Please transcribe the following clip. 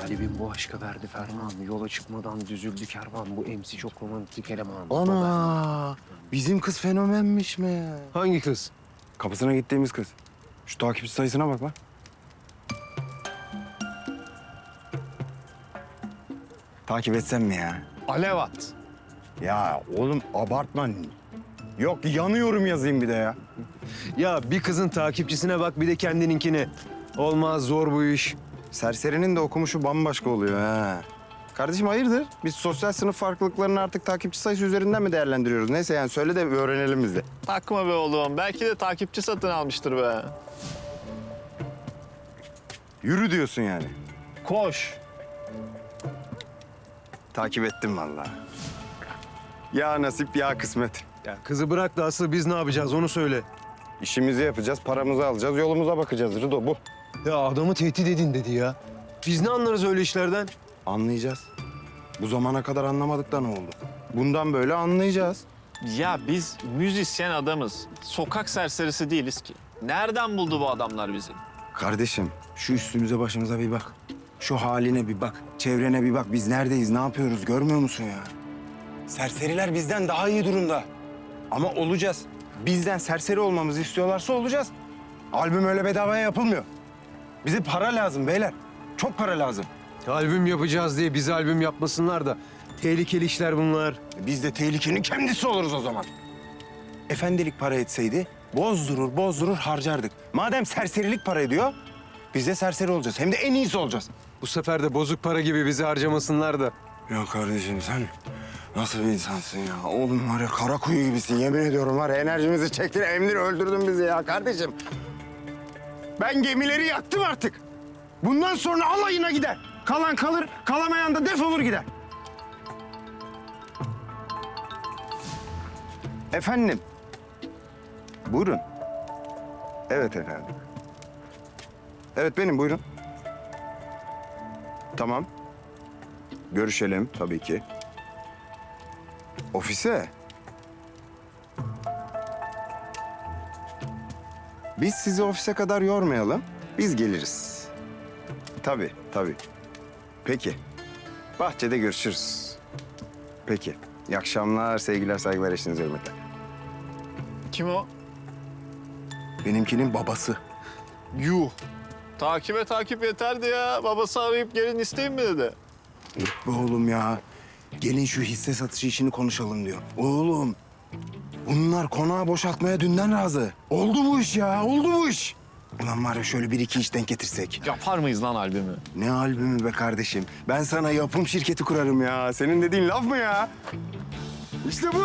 Kalbim bu aşka verdi ferman. Yola çıkmadan düzüldü kervan. Bu emsi çok romantik eleman. Ana bizim kız fenomenmiş mi? Hangi kız? Kapısına gittiğimiz kız. Şu takipçi sayısına bak lan. Takip etsem mi ya? Alev at. Ya oğlum abartma. Yok yanıyorum yazayım bir de ya. Ya bir kızın takipçisine bak bir de kendininkine. Olmaz zor bu iş. Serserinin de okumuşu bambaşka oluyor ha. Kardeşim hayırdır? Biz sosyal sınıf farklılıklarını artık takipçi sayısı üzerinden mi değerlendiriyoruz? Neyse yani söyle de öğrenelim biz de. Takma be oğlum. Belki de takipçi satın almıştır be. Yürü diyorsun yani. Koş. Takip ettim vallahi. Ya nasip ya kısmet. Ya kızı bırak da asıl biz ne yapacağız onu söyle. İşimizi yapacağız, paramızı alacağız, yolumuza bakacağız. Rıdo bu. Ya adamı tehdit edin dedi ya. Biz ne anlarız öyle işlerden? Anlayacağız. Bu zamana kadar anlamadık da ne oldu? Bundan böyle anlayacağız. Ya biz müzisyen adamız. Sokak serserisi değiliz ki. Nereden buldu bu adamlar bizi? Kardeşim şu üstümüze başımıza bir bak. Şu haline bir bak. Çevrene bir bak. Biz neredeyiz, ne yapıyoruz görmüyor musun ya? Serseriler bizden daha iyi durumda. Ama olacağız. Bizden serseri olmamızı istiyorlarsa olacağız. Albüm öyle bedavaya yapılmıyor. Bize para lazım beyler. Çok para lazım. Albüm yapacağız diye bize albüm yapmasınlar da. Tehlikeli işler bunlar. Biz de tehlikenin kendisi oluruz o zaman. Efendilik para etseydi bozdurur bozdurur harcardık. Madem serserilik para ediyor biz de serseri olacağız. Hem de en iyisi olacağız. Bu sefer de bozuk para gibi bizi harcamasınlar da. Ya kardeşim sen nasıl bir insansın ya? Oğlum var ya kara kuyu gibisin yemin ediyorum var ya enerjimizi çektin emdir öldürdün bizi ya kardeşim. Ben gemileri yaktım artık. Bundan sonra alayına gider. Kalan kalır, kalamayan da defolur gider. Efendim? Buyurun. Evet efendim. Evet benim buyurun. Tamam. Görüşelim tabii ki. Ofise. Biz sizi ofise kadar yormayalım. Biz geliriz. Tabii, tabii. Peki. Bahçede görüşürüz. Peki. İyi akşamlar, sevgiler, saygılar, eşiniz, hürmetler. Kim o? Benimkinin babası. Yuh. Takibe takip yeterdi ya. Babası arayıp gelin isteyin mi dedi. Be oğlum ya. Gelin şu hisse satışı işini konuşalım diyor. Oğlum. Bunlar konağı boşaltmaya dünden razı. Oldu bu iş ya, oldu bu iş. Ulan var ya şöyle bir iki iş denk getirsek. Yapar mıyız lan albümü? Ne albümü be kardeşim. Ben sana yapım şirketi kurarım ya. Senin dediğin laf mı ya? İşte bu.